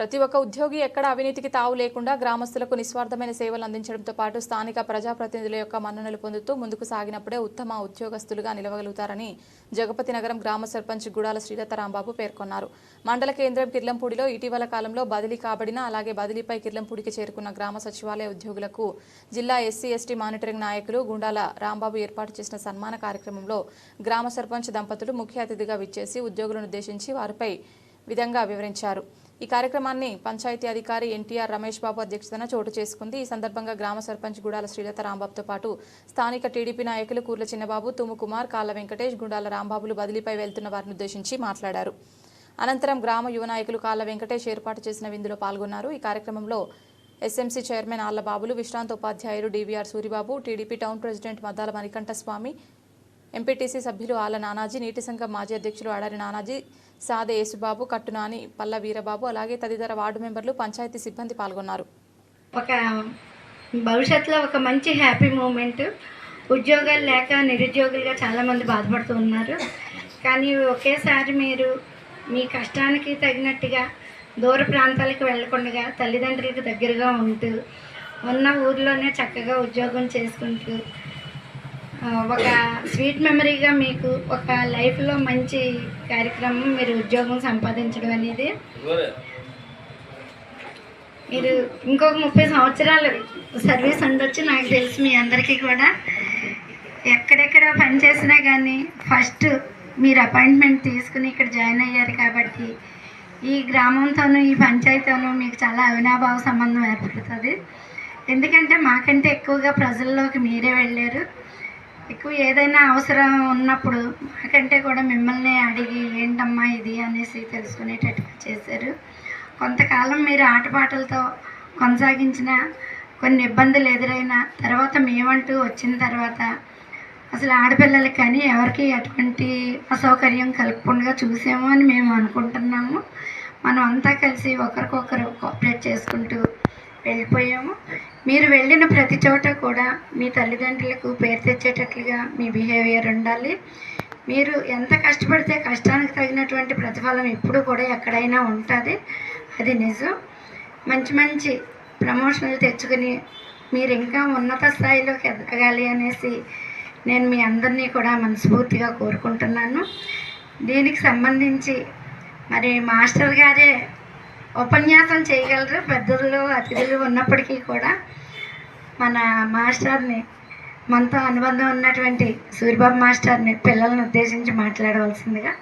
ప్రతి ఒక్క ఉద్యోగి ఎక్కడ అవినీతికి తావు లేకుండా గ్రామస్తులకు నిస్వార్థమైన సేవలు అందించడంతో పాటు స్థానిక ప్రజాప్రతినిధుల యొక్క మన్ననలు పొందుతూ ముందుకు సాగినప్పుడే ఉత్తమ ఉద్యోగస్తులుగా నిలవగలుగుతారని జగపతి నగరం గ్రామ సర్పంచ్ గుడాల శ్రీలత రాంబాబు పేర్కొన్నారు. మండల కేంద్రం కిర్లంపూడిలో ఇటీవల కాలంలో బదిలీ కాబడిన అలాగే బదిలీపై కిర్లంపూడికి చేరుకున్న గ్రామ సచివాలయ ఉద్యోగులకు జిల్లా ఎస్సీ ఎస్టీ మానిటరింగ్ నాయకులు గుండాల రాంబాబు ఏర్పాటు చేసిన సన్మాన కార్యక్రమంలో గ్రామ సర్పంచ్ దంపతులు ముఖ్య అతిథిగా విచ్చేసి ఉద్యోగులను ఉద్దేశించి వారిపై విధంగా వివరించారు. ఈ కార్యక్రమాన్ని పంచాయతీ అధికారి ఎన్టీఆర్ రమేష్ బాబు అధ్యక్షతన చోటు చేసుకుంది. ఈ సందర్భంగా గ్రామ సర్పంచ్ గుడాల శ్రీలత రాంబాబుతో పాటు స్థానిక టీడీపీ నాయకులు కూర్ల చిన్నబాబు తుమ్ము కుమార్ కాళ్ళ వెంకటేష్ గుండాల రాంబాబులు బదిలీపై వెళ్తున్న వారిని ఉద్దేశించి మాట్లాడారు. అనంతరం గ్రామ యువ నాయకులు కాళ్ళ వెంకటేష్ ఏర్పాటు చేసిన విందులో పాల్గొన్నారు. ఈ కార్యక్రమంలో ఎస్ఎంసీ చైర్మన్ ఆళ్ళ బాబులు విశ్రాంత ఉపాధ్యాయులు DVR Suribabu TDP town president Maddala Manikanta Swamy MPTC సభ్యులు ఆల నానాజీ నీటి సంఘం మాజీ అధ్యక్షులు అడారి నానాజీ సాదే యేసుబాబు కట్టునాని పల్ల వీరబాబు అలాగే తదితర వార్డు మెంబర్లు పంచాయతీ సిబ్బంది పాల్గొన్నారు. ఒక భవిష్యత్తులో ఒక మంచి హ్యాపీ మూమెంట్. ఉద్యోగాలు లేక నిరుద్యోగులుగా చాలామంది బాధపడుతూ ఉన్నారు. కానీ ఒకేసారి మీరు మీ కష్టానికి తగినట్టుగా దూర ప్రాంతాలకు వెళ్ళకుండా తల్లిదండ్రులకు దగ్గరగా ఉంటూ ఉన్న ఊర్లోనే చక్కగా ఉద్యోగం చేసుకుంటూ ఒక స్వీట్ మెమరీగా మీకు ఒక లైఫ్లో మంచి కార్యక్రమం మీరు ఉద్యోగం సంపాదించడం అనేది మీరు ఇంకొక ముప్పై సంవత్సరాలు సర్వీస్ ఉండొచ్చు నాకు తెలుసు మీ అందరికీ కూడా. ఎక్కడెక్కడ పని చేసినా కానీ ఫస్ట్ మీరు అపాయింట్మెంట్ తీసుకుని ఇక్కడ జాయిన్ అయ్యారు కాబట్టి ఈ గ్రామంతోనూ ఈ పంచాయతీతోనూ మీకు చాలా అవినాభావ సంబంధం ఏర్పడుతుంది. ఎందుకంటే మాకంటే ఎక్కువగా ప్రజల్లోకి మీరే వెళ్ళారు. ఎక్కువ ఏదైనా అవసరం ఉన్నప్పుడు మాకంటే కూడా మిమ్మల్ని అడిగి ఏంటమ్మా ఇది? అనేసి తెలుసుకునేటట్టుగా చేశారు. కొంతకాలం మీరు ఆటపాటలతో కొనసాగించిన కొన్ని ఇబ్బందులు ఎదురైన తర్వాత మేమంటూ వచ్చిన తర్వాత అసలు ఆడపిల్లలకి కానీ ఎవరికి ఎటువంటి అసౌకర్యం కలగకుండా చూసాము అని మేము అనుకుంటున్నాము. మనం అంతా కలిసి ఒకరికొకరు కోఆపరేట్ చేసుకుంటూ వెళ్ళిపోయాము. మీరు వెళ్ళిన ప్రతి చోట కూడా మీ తల్లిదండ్రులకు పేరు తెచ్చేటట్లుగా మీ బిహేవియర్ ఉండాలి. మీరు ఎంత కష్టపడితే కష్టానికి తగినటువంటి ప్రతిఫలం ఎప్పుడు కూడా ఎక్కడైనా ఉంటుంది. అది నిజం. మంచి మంచి ప్రమోషన్లు తెచ్చుకుని మీరు ఇంకా ఉన్నత స్థాయిలోకి ఎదగాలి అనేసి నేను మీ అందరినీ కూడా మనస్ఫూర్తిగా కోరుకుంటున్నాను. దీనికి సంబంధించి మరి మాస్టర్ గారే ఉపన్యాసం చేయగలరు. పెద్దలు అతిథులు ఉన్నప్పటికీ కూడా మన మాస్టర్ని మనతో అనుబంధం ఉన్నటువంటి సూర్యబాబు మాస్టర్ని పిల్లల్ని ఉద్దేశించి మాట్లాడవలసిందిగా